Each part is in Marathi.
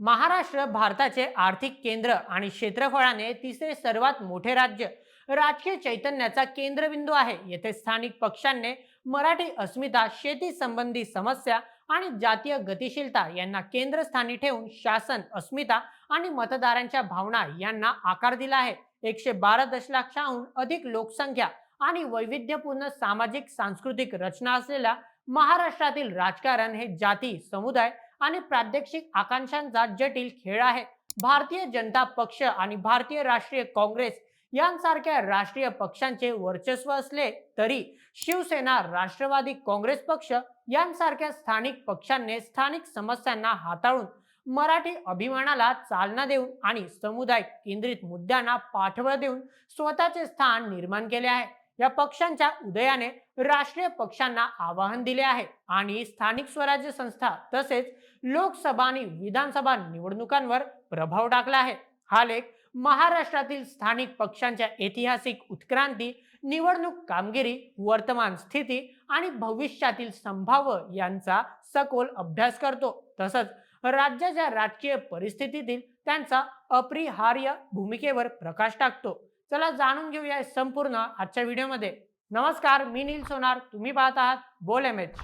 महाराष्ट्र भारताचे आर्थिक केंद्र आणि क्षेत्रफळाने तिसरे सर्वात मोठे राज्य. राजकीय चैतन्याचा केंद्रबिंदू आहे. येथे स्थानिक पक्षांनी मराठी अस्मिता शेती संबंधी समस्या आणि जातीय गतिशीलता यांना केंद्रस्थानी ठेवून शासन अस्मिता आणि मतदारांच्या भावना यांना आकार दिला आहे. एकशे बारा दशलक्षाहून अधिक लोकसंख्या आणि वैविध्यपूर्ण सामाजिक सांस्कृतिक रचना असलेल्या महाराष्ट्रातील राजकारण हे जाती समुदाय आणि प्रादेशिक आकांक्षांचा जटिल खेळ आहे. भारतीय जनता पक्ष आणि भारतीय राष्ट्रीय काँग्रेस यांसारख्या राष्ट्रीय पक्षांचे वर्चस्व असले तरी शिवसेना राष्ट्रवादी काँग्रेस पक्ष यांसारख्या स्थानिक पक्षांनी स्थानिक समस्यांना हाताळून मराठी अभिमानाला चालना देऊन आणि समुदाय केंद्रित मुद्द्यांना पाठबळ देऊन स्वतःचे स्थान निर्माण केले आहे. या पक्षांच्या उदयाने राष्ट्रीय पक्षांना आवाहन दिले आहे. आणि स्थानिक स्वराज्य संस्था तसेच लोकसभा आणि विधानसभा निवडणुकांवर प्रभाव टाकला आहे. हा लेख महाराष्ट्रातील स्थानिक पक्षांच्या ऐतिहासिक उत्क्रांती निवडणूक कामगिरी वर्तमान स्थिती आणि भविष्यातील संभाव्य यांचा सखोल अभ्यास करतो. तसंच राज्याच्या राजकीय परिस्थितीतील त्यांचा अपरिहार्य भूमिकेवर प्रकाश टाकतो. चला जाणून घेऊया संपूर्ण आजच्या व्हिडिओमध्ये. नमस्कार मी नील सोनार. तुम्ही पाहत आहात बोल एम एच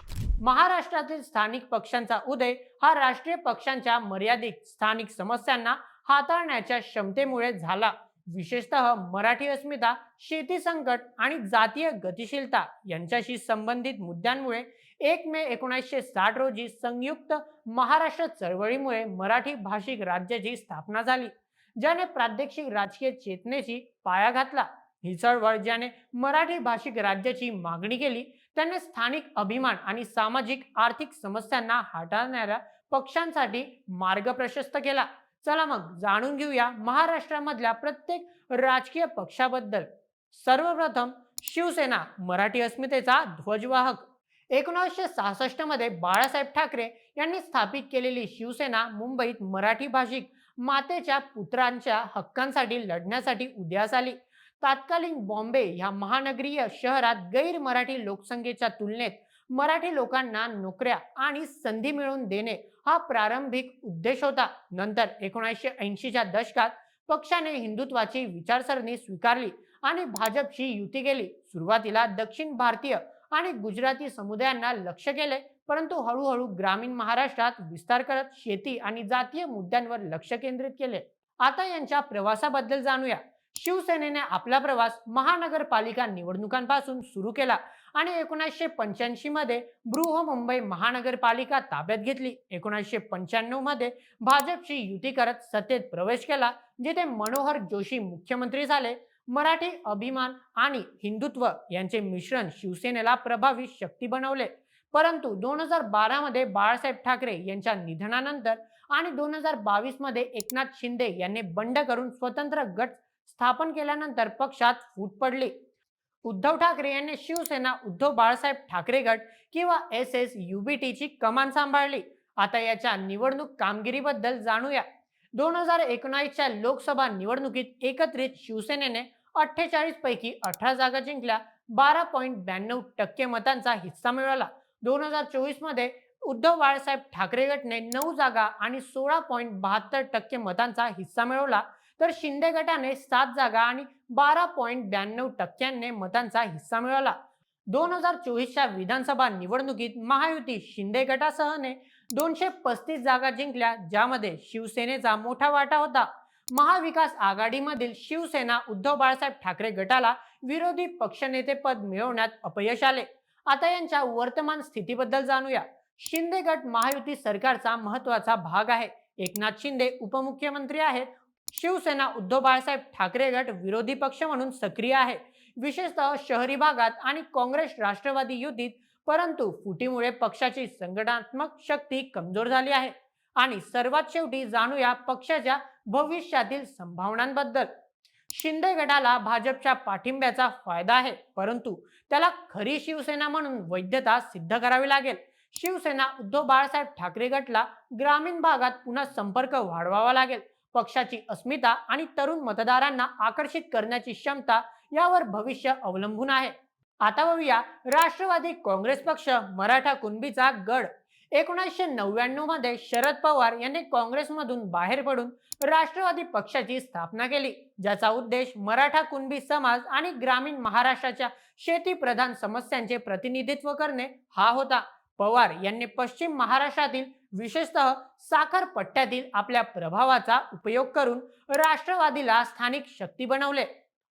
महाराष्ट्रातील स्थानिक पक्षांचा उदय हा राष्ट्रीय पक्षांच्या मर्यादित स्थानिक समस्यांना हाताळण्याच्या क्षमतेमुळे झाला. विशेषतः मराठी अस्मिता शेती संकट आणि जातीय गतिशीलता यांच्याशी संबंधित मुद्द्यांमुळे एक मे एकोणीसशे साठ रोजी संयुक्त महाराष्ट्र चळवळीमुळे मराठी भाषिक राज्याची स्थापना झाली. ज्याने प्रादेशिक राजकीय चेतनेची पाया घातला. ही चळवळ ज्याने मराठी भाषिक राज्याची मागणी केली त्याने स्थानिक अभिमान आणि सामाजिक आर्थिक समस्यांना हाताळणाऱ्या पक्षांसाठी मार्ग प्रशस्त केला. चला मग जाणून घेऊया महाराष्ट्रामधल्या प्रत्येक राजकीय पक्षाबद्दल. सर्वप्रथम शिवसेना मराठी अस्मितेचा ध्वजवाहक. एकोणीसशे सहासष्टमध्ये बाळासाहेब ठाकरे यांनी स्थापित केलेली शिवसेना मुंबईत मराठी भाषिक मातेच्या पुत्रांच्या हक्कांसाठी लढण्यासाठी उदयास आली. तात्कालीन बॉम्बे ह्या महानगरीय शहरात गैर मराठी लोकसंख्येच्या तुलनेत मराठी लोकांना नोकऱ्या आणि संधी मिळवून देणे हा प्रारंभिक उद्देश होता. नंतर एकोणीसशे ऐंशीच्या दशकात पक्षाने हिंदुत्वाची विचारसरणी स्वीकारली आणि भाजपशी युती केली. सुरुवातीला दक्षिण भारतीय आणि गुजराती समुदायांना लक्ष केले. परंतु हळूहळू ग्रामीण महाराष्ट्रात विस्तार करत शेती आणि जातीय मुद्द्यांवर लक्ष केंद्रित केले. आता यांच्या प्रवासाबद्दल जाणूया. शिवसेनेने आपला प्रवास महानगरपालिका निवडणुकांपासून सुरू केला आणि एकोणीसशे पंच्याऐंशी मध्ये बृहमुंबई महानगरपालिका ताब्यात घेतली. एकोणीसशे पंच्याण्णवमध्ये भाजपशी युती करत सत्तेत प्रवेश केला जिथे मनोहर जोशी मुख्यमंत्री झाले. मराठी अभिमान आणि हिंदुत्व यांचे मिश्रण शिवसेनेला प्रभावी शक्ती बनवले. परंतु दोन हजार बारामध्ये बाळासाहेब ठाकरे यांच्या निधनानंतर आणि दोन हजार बावीसमध्ये एकनाथ शिंदे यांनी बंड करून स्वतंत्र गट स्थापन केल्यानंतर पक्षात फूट पडली. उद्धव ठाकरे यांनी शिवसेना उद्धव बाळासाहेब ठाकरे गट किंवा एस एस यूबीटीची कमान सांभाळली. आता याच्या निवडणूक कामगिरीबद्दल जाणूया. दोन हजार एकोणावीसच्या लोकसभा निवडणुकीत एकत्रित शिवसेनेने अठ्ठेचाळीस पैकी अठरा जागा जिंकल्या. बारा पॉईंट ब्याण्णव टक्के मतांचा हिस्सा मिळवला दोन हजार चोवीसमध्ये उद्धव बाळासाहेब ठाकरे गटने नऊ जागा आणि सोळा पॉईंट बहात्तर टक्के मतांचा हिस्सा मिळवला. तर शिंदे गटाने सात जागा आणि बारा पॉईंट ब्याण्णव टक्क्यांनी मतांचा हिस्सा मिळवला. दोन हजार चोवीसच्या विधानसभा निवडणुकीत महायुती शिंदे गटासहने दोनशे पस्तीस जागा जिंकल्या ज्यामध्ये शिवसेनेचा मोठा वाटा होता. महाविकास आघाडीमधील शिवसेना उद्धव बाळासाहेब ठाकरे गटाला विरोधी पक्षनेतेपद मिळवण्यात अपयश आले. आता यांच्या वर्तमान स्थितीबद्दल जाणूया. शिंदे गट महायुती सरकारचा महत्त्वाचा भाग आहे. एकनाथ शिंदे उपमुख्यमंत्री आहेत. शिवसेना उद्धव बाळासाहेब ठाकरे गट विरोधी पक्ष म्हणून सक्रिय आहे. विशेषतः शहरी भागात आणि काँग्रेस राष्ट्रवादी युतीत परंतु फुटीमुळे पक्षाची संघटनात्मक शक्ती कमजोर झाली आहे. आणि सर्वात शेवटी जाणूया पक्षाच्या भविष्यातील संभावनांबद्दल. शिंदे गटाला भाजपच्या पाठिंब्याचा फायदा आहे. परंतु त्याला खरी शिवसेना म्हणून वैधता सिद्ध करावी लागेल. शिवसेना उद्धव बाळासाहेब ठाकरे गटला ग्रामीण भागात पुन्हा संपर्क वाढवावा लागेल. पक्षाची अस्मिता आणि तरुण मतदारांना आकर्षित करण्याची क्षमता यावर भविष्य अवलंबून आहे. आता बघूया राष्ट्रवादी काँग्रेस पक्ष मराठा कुणबीचा गड. एकोणीसशे नव्याण्णवमध्ये शरद पवार यांनी काँग्रेसमधून बाहेर पडून राष्ट्रवादी पक्षाची स्थापना केली ज्याचा उद्देश मराठा कुणबी समाज आणि ग्रामीण महाराष्ट्राच्या शेतीप्रधान समस्यांचे प्रतिनिधित्व करणे हा होता. पवार यांनी पश्चिम महाराष्ट्रातील विशेषतः साखर पट्ट्यातील आपल्या प्रभावाचा उपयोग करून राष्ट्रवादीला स्थानिक शक्ती बनवले.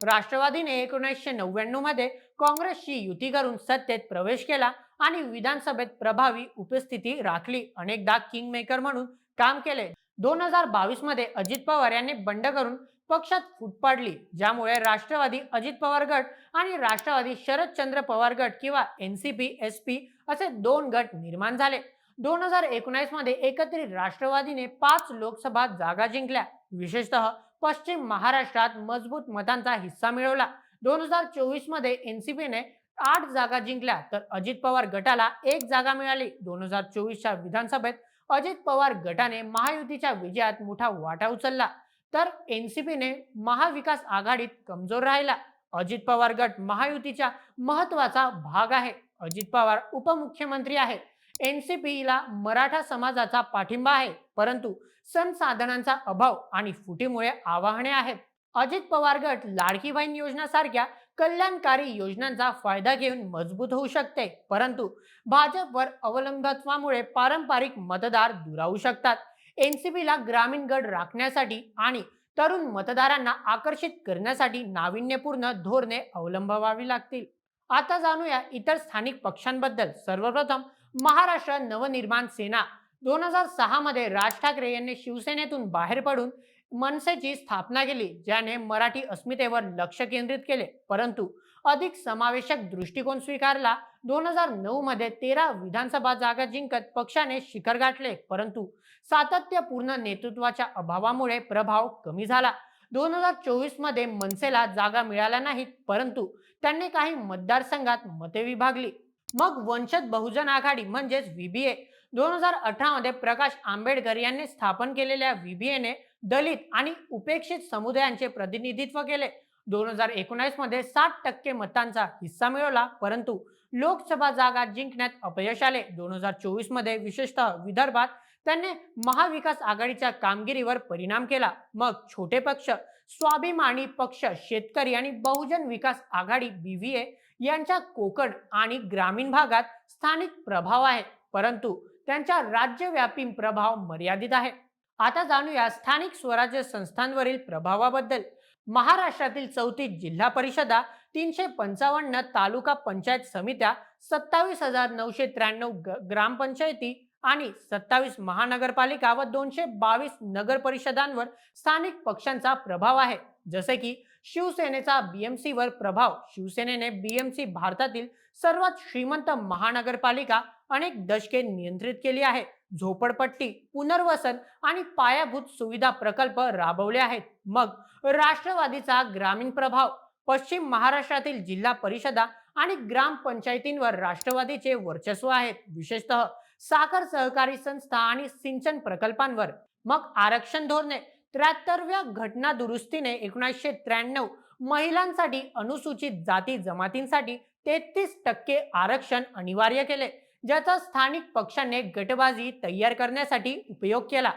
राष्ट्रवादीने एकोणीसशे नव्याण्णवमध्ये काँग्रेसशी युती करून सत्तेत प्रवेश केला आणि विधानसभेत प्रभावी उपस्थिती राखली. अनेकदा किंग मेकर म्हणून काम केले. दोन हजार बावीसमध्ये अजित पवार यांनी बंड करून पक्षात फूट पाडली ज्यामुळे राष्ट्रवादी अजित पवार गट आणि राष्ट्रवादी शरदचंद्र पवार गट किंवा एनसीपी एस पी असे दोन गट निर्माण झाले. दोन हजार एकोणीसमध्ये एकत्रित राष्ट्रवादीने पाच लोकसभा जागा जिंकल्या. विशेषतः पश्चिम महाराष्ट्रात मजबूत मतांचा हिस्सा मिळवला. दोन हजार चोवीसमध्ये एनसीपीने आठ जागा जिंकल्या तर अजित पवार गटाला एक जागा मिळाली. दोन हजार चोवीसच्या विधानसभेत अजित पवार गटाने महायुतीच्या विजयात मोठा वाटा उचलला. तर एनसीपीने महाविकास आघाडीत कमजोर राहिला. अजित पवार गट महायुतीच्या महत्त्वाचा भाग आहे. अजित पवार उपमुख्यमंत्री आहेत एनसीपीला मराठा समाजाचा पाठिंबा आहे परंतु संसाधनांचा अभाव आणि फुटीमुळे आव्हाने आहेत. अजित पवार गट लाडकी बहीण योजनासारख्या कल्याणकारी योजनांचा फायदा घेऊन मजबूत होऊ शकते परंतु भाजपवर अवलंबत्वामुळे पारंपरिक मतदार दुरावू शकतात. एनसीपीला ग्रामीण गड राखण्यासाठी आणि तरुण मतदारांना आकर्षित करण्यासाठी नाविन्यपूर्ण धोरणे अवलंबावी लागतील. आता जाणूया इतर स्थानिक पक्षांबद्दल. सर्वप्रथम महाराष्ट्र नवनिर्माण सेना दोन हजार सहा मध्ये राज ठाकरे यांनी शिवसेनेतून बाहेर पडून मनसेची स्थापना केली ज्याने मराठी अस्मितेवर लक्ष केंद्रित केले. परंतु अधिक समावेशक दृष्टिकोन स्वीकारला. दोन हजार नऊ मध्ये तेरा विधानसभा जागा जिंकत पक्षाने शिखर गाठले परंतु सातत्यपूर्ण नेतृत्वाच्या अभावामुळे प्रभाव कमी झाला. दोन हजार चोवीसमध्ये मनसेला जागा मिळाल्या नाहीत परंतु त्यांनी काही मतदारसंघात मते विभागली. मग वंशज बहुजन आघाडी म्हणजेच व्हीबीए दोन हजार अठरा मध्ये प्रकाश आंबेडकर यांनी स्थापन केलेल्या व्हीबीएने दलित आणि उपेक्षित समुदायांचे प्रतिनिधित्व केले. दोन हजार एकोणीसमध्ये सात टक्के मतांचा हिस्सा मिळवला परंतु लोकसभा जागा जिंकण्यात अपयश आले. दोन हजार चोवीसमध्ये विशेषतः विदर्भात त्यांनी महाविकास आघाडीच्या कामगिरीवर परिणाम केला. मग छोटे पक्ष स्वाभिमानी पक्ष शेतकरी आणि बहुजन विकास आघाडी बीव्हीए यांच्या कोकण आणि ग्रामीण भागात स्थानिक प्रभाव आहे परंतु त्यांचा राज्यव्यापी प्रभाव मर्यादित आहे आता जाणूया स्थानिक स्वराज्य संस्थांवरील प्रभावाबद्दल. महाराष्ट्रातील चौतीस जिल्हा परिषदा तीनशे पंचावन्न तालुका पंचायत समित्या सत्तावीस हजार नऊशे त्र्याण्णव ग्रामपंचायती आणि सत्तावीस महानगरपालिका व दोनशे बावीस नगर परिषदांवर स्थानिक पक्षांचा प्रभाव आहे. जसे की शिवसेनेचा बीएमसी वर प्रभाव. शिवसेनेने बीएमसी भारतातील सर्वात श्रीमंत महानगरपालिका अनेक दशके नियंत्रित केली आहे. झोपडपट्टी पुनर्वसन आणि पायाभूत सुविधा प्रकल्प राबवले आहेत. मग राष्ट्रवादीचा ग्रामीण प्रभाव. पश्चिम महाराष्ट्रातील जिल्हा परिषदा आणि ग्रामपंचायतींवर राष्ट्रवादीचे वर्चस्व आहेत. विशेषतः साखर सहकारी संस्था आणि सिंचन प्रकल्पांवर. मग आरक्षण धोरणे. त्र्याहत्तरव्या घटना दुरुस्तीने एकोणीसशे त्र्याण्णव महिलांसाठी अनुसूचित जाती जमातींसाठी तेहतीस टक्के आरक्षण अनिवार्य केले ज्याचा स्थानिक पक्षाने गटबाजी तयार करण्यासाठी उपयोग केला.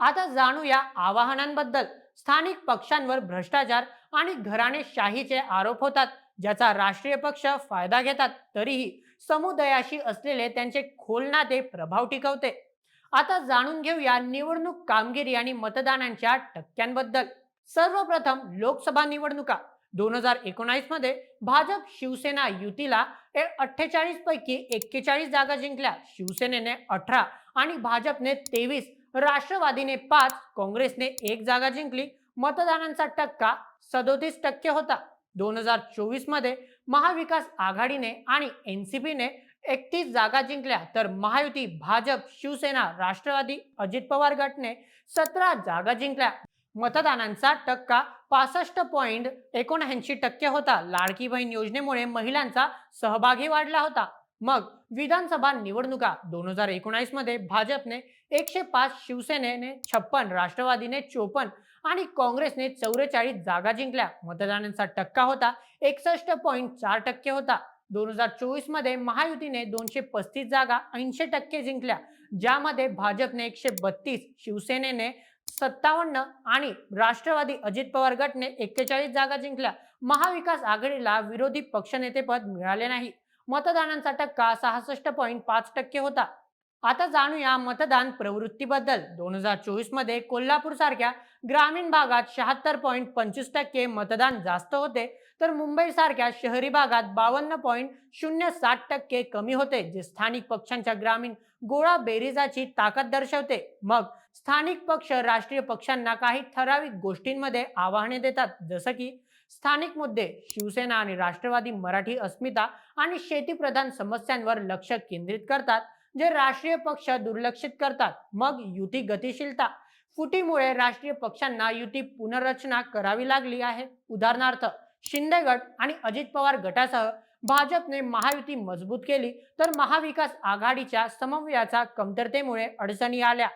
आता जाणूया आवाहनांबद्दल. स्थानिक पक्षांवर भ्रष्टाचार आणि घराणेशाहीचे आरोप होतात ज्याचा राष्ट्रीय पक्ष फायदा घेतात तरीही समुदायाशी असलेले त्यांचे खोल नाते प्रभाव टिकवते. आता जाणून घेऊया निवडणूक कामगिरी आणि मतदानांच्या टक्क्यांबद्दल. सर्वप्रथम लोकसभा निवडणुका. दोन हजार एकोणावीसमध्ये भाजप शिवसेना युतीला अठ्ठेचाळीस पैकी एक्केचाळीस जागा जिंकल्या. शिवसेनेने अठरा आणि भाजपने तेवीस. राष्ट्रवादीने पाच काँग्रेसने एक जागा जिंकली. मतदानांचा टक्का सदोतीस टक्के होता. दोन हजार चोवीसमध्ये महाविकास आघाडीने आणि एनसीपीने एकतीस जागा जिंकल्या तर महायुती भाजप शिवसेना राष्ट्रवादी अजित पवार गटने सतरा जागा जिंकल्या. मतदानांचा टक्का पासष्ट पॉईंट एकोणऐंशी टक्के होता. लाडकी बहीण योजनेमुळे महिलांचा सहभागी वाढला होता. मग विधानसभा निवडणुका दोन हजार एकोणावीसमध्ये भाजपने एकशे पाच शिवसेनेने छप्पन राष्ट्रवादीने चोपन्न आणि काँग्रेसने चौवेचाळीस जागा जिंकल्या. मतदानांचा टक्का होता एकसष्ट पॉईंट चार टक्के होता. दोन हजार चोवीसमध्ये महायुतीने दोनशे पस्तीस जागा ऐंशी टक्के जिंकल्या ज्यामध्ये भाजपने एकशे बत्तीस शिवसेनेने सत्तावन्न आणि राष्ट्रवादी अजित पवार गटने एक्केचाळीस जागा जिंकल्या. महाविकास आघाडीला विरोधी पक्षनेतेपद मिळाले नाही. मतदानांचा टक्का सहासष्ट पॉईंट पाच टक्के होता. आता जाणूया मतदान प्रवृत्तीबद्दल. दोन हजार चोवीसमध्ये कोल्हापूर सारख्या ग्रामीण भागात शहात्तर पॉईंट पंचवीस टक्के मतदान जास्त होते. तर मुंबई सारख्या शहरी भागात बावन्न पॉईंट शून्य सात टक्के कमी होते जे स्थानिक पक्षांच्या ग्रामीण गोळा बेरीजाची ताकद दर्शवते. मग स्थानिक पक्ष राष्ट्रीय पक्षांना काही ठराविक गोष्टींमध्ये आव्हाने देतात जसं की स्थानिक मुद्दे शिवसेना आणि राष्ट्रवादी मराठी अस्मिता आणि शेतीप्रधान समस्यांवर लक्ष केंद्रित करतात. जे राष्ट्रीय पक्ष दुर्लक्षित करतात मग युती गतिशीलता. फुटीमुळे राष्ट्रीय पक्षांना युती पुनर्रचना करावी लागली आहे. उदाहरणार्थ शिंदे गट आणि अजित पवार गटासह भाजपने महायुती मजबूत केली तर महाविकास आघाडीच्या समन्वयाचा कमतरतेमुळे अडचणी आल्या.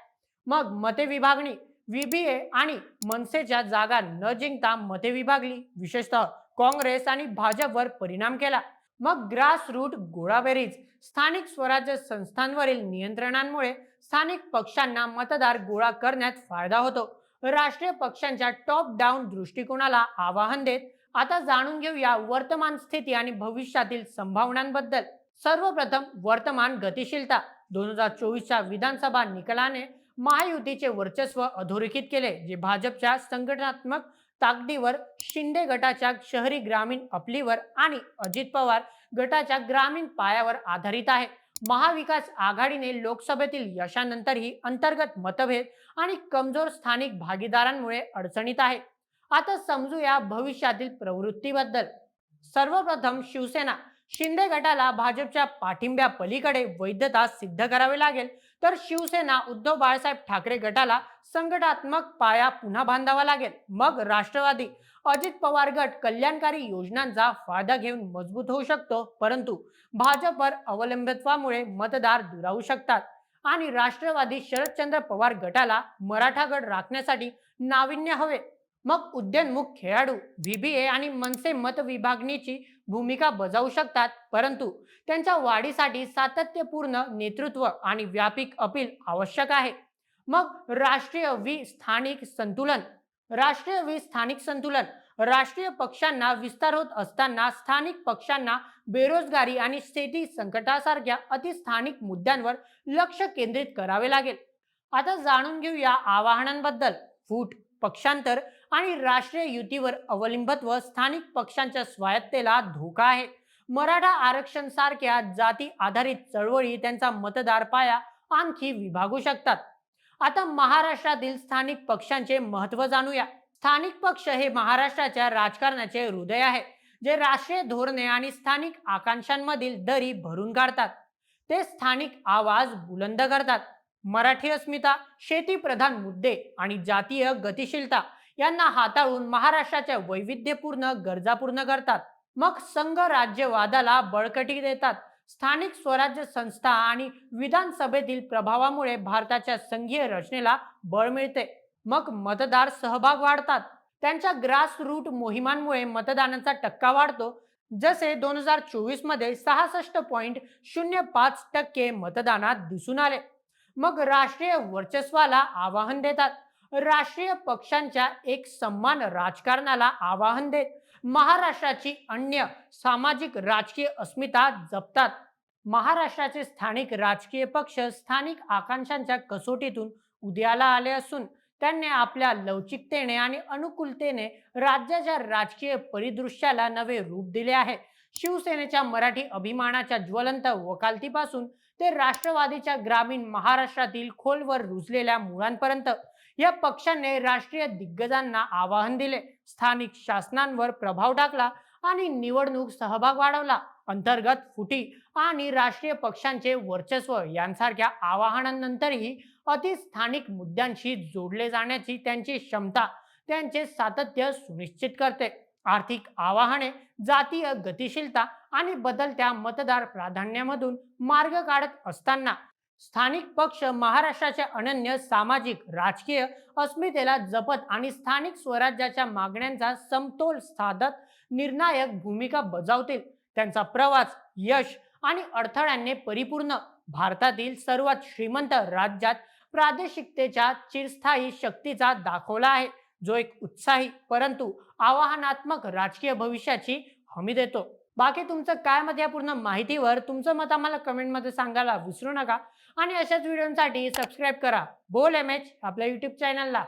मग मते विभागणी व्हीबीए आणि मनसेच्या जागा न जिंकता मते विभागली विशेषतः काँग्रेस आणि भाजपवर परिणाम केला. मग ग्रास रूट गोळाबेरीज स्थानिक स्वराज्य संस्थांवरील नियंत्रणांमुळे स्थानिक पक्षांना मतदार गोळा करण्यात फायदा होतो. राष्ट्रीय पक्षांच्या टॉप डाऊन दृष्टिकोनाला आवाहन देत आता जाणून घेऊया वर्तमान स्थिती आणि भविष्यातील संभावनांबद्दल. सर्वप्रथम वर्तमान गतिशीलता. दोन हजार चोवीसच्या विधानसभा निकालाने महायुतीचे वर्चस्व अधोरेखित केले जे भाजपच्या संघटनात्मक ताकदीवर शिंदे गटाच्या शहरी ग्रामीण अपलीवर आणि अजित पवार गटाच्या ग्रामीण पायावर आधारित आहे. महाविकास आघाडीने लोकसभेतील यशानंतरही अंतर्गत मतभेद आणि कमजोर स्थानिक भागीदारांमुळे अडचणीत आहे. आता समजूया भविष्यातील प्रवृत्तीबद्दल. सर्वप्रथम शिवसेना शिंदे गटाला भाजपच्या पाठिंब्या पलीकडे वैधता सिद्ध करावी लागेल. तर शिवसेना उद्धव बाळासाहेब ठाकरे गटाला संघटात्मक पाया पुन्हा बांधावा लागेल. मग राष्ट्रवादी अजित पवार गट कल्याणकारी योजनांचा फायदा घेऊन मजबूत होऊ शकतो. परंतु भाजपवर अवलंबित्वामुळे मतदार दुरावू शकतात. आणि राष्ट्रवादी शरदचंद्र पवार गटाला मराठा गट राखण्यासाठी नाविन्य हवे. मग उद्यनमुख खेळाडू व्हीबीए आणि मनसे मत विभागणीची भूमिका बजावू शकतात परंतु त्यांच्या वाढीसाठी सातत्यपूर्ण नेतृत्व आणि व्यापक अपील आवश्यक आहे. मग राष्ट्रीय वि स्थानिक संतुलन. राष्ट्रीय वि स्थानिक संतुलन राष्ट्रीय पक्षांना विस्तार होत असताना स्थानिक पक्षांना बेरोजगारी आणि शेती संकटासारख्या अतिस्थानिक मुद्द्यांवर लक्ष केंद्रित करावे लागेल. आता जाणून घेऊया आवाहनांबद्दल. फूट पक्षांतर आणि राष्ट्रीय युतीवर अवलंबत्व स्थानिक पक्षांच्या स्वायत्तेला धोका आहे. मराठा आरक्षण सारख्या जाती आधारित चळवळी त्यांचा मतदार पाया आणखी विभागू शकतात. आता महाराष्ट्रातील स्थानिक पक्षांचे महत्त्व जाणूया. स्थानिक पक्ष हे महाराष्ट्राच्या राजकारणाचे हृदय आहे जे राष्ट्रीय धोरणे आणि स्थानिक आकांक्षांमधील दरी भरून काढतात. ते स्थानिक आवाज बुलंद करतात. मराठी अस्मिता शेतीप्रधान मुद्दे आणि जातीय गतिशीलता यांना हाताळून महाराष्ट्राच्या वैविध्यपूर्ण गरजा पूर्ण करतात. मग संघ राज्यवादाला बळकटी देतात. स्थानिक स्वराज्य संस्था आणि विधानसभेतील प्रभावामुळे भारताच्या संघीय रचनेला बळ मिळते. मग मतदार सहभाग वाढतात. त्यांच्या ग्रास रूट मोहिमांमुळे मतदानाचा टक्का वाढतो. जसे दोन हजार चोवीसमध्ये सहासष्ट पॉईंट शून्य पाच टक्के मतदानात दिसून आले. मग राष्ट्रीय वर्चस्वाला आवाहन देतात. राष्ट्रीय पक्षांच्या एक सन्मान राजकारणाला आवाहन देत महाराष्ट्राची अन्य सामाजिक राजकीय अस्मिता जपतात. महाराष्ट्राचे स्थानिक राजकीय पक्ष स्थानिक आकांक्षांच्या कसोटीतून उदयाला आले असून त्यांनी आपल्या लवचिकतेने आणि अनुकूलतेने राज्याच्या राजकीय परिदृश्याला नवे रूप दिले आहे. शिवसेनेच्या मराठी अभिमानाच्या ज्वलंत वकालतीपासून ते राष्ट्रवादीच्या ग्रामीण महाराष्ट्रातील खोलवर रुजलेल्या मुळांपर्यंत या पक्षाने राष्ट्रीय दिग्गजांना आवाहन दिले. स्थानिक शासनांवर प्रभाव टाकला आणि निवडणूक सहभाग वाढवला. अंतर्गत फुटी आणि राष्ट्रीय पक्षांचे वर्चस्व यांसारख्या आवाहनांनंतरही अतिस्थानिक मुद्द्यांशी जोडले जाण्याची त्यांची क्षमता त्यांचे सातत्य सुनिश्चित करते. आर्थिक आवाहने जातीय गतिशीलता आणि बदलत्या मतदार प्राधान्यामधून मार्ग काढत असताना स्थानिक पक्ष महाराष्ट्राच्या अनन्य सामाजिक राजकीय अस्मितेला जपत आणि स्थानिक स्वराज्याच्या मागण्यांचा समतोल साधत निर्णायक भूमिका बजावतील. त्यांचा प्रवास यश आणि अडथळ्यांनी परिपूर्ण भारतातील सर्वात श्रीमंत राज्यात प्रादेशिकतेच्या चिरस्थायी शक्तीचा दाखवला आहे जो एक उत्साही परंतु आव्हानात्मक राजकीय भविष्याची हमी देतो. बाकी तुमचं काय मत या पूर्ण माहितीवर? तुमचं मत आम्हाला कमेंटमध्ये सांगायला विसरू नका. आणि अशाच व्हिडिओसाठी सबस्क्राईब करा. बोल एम एच आपल्या युट्यूब चॅनलला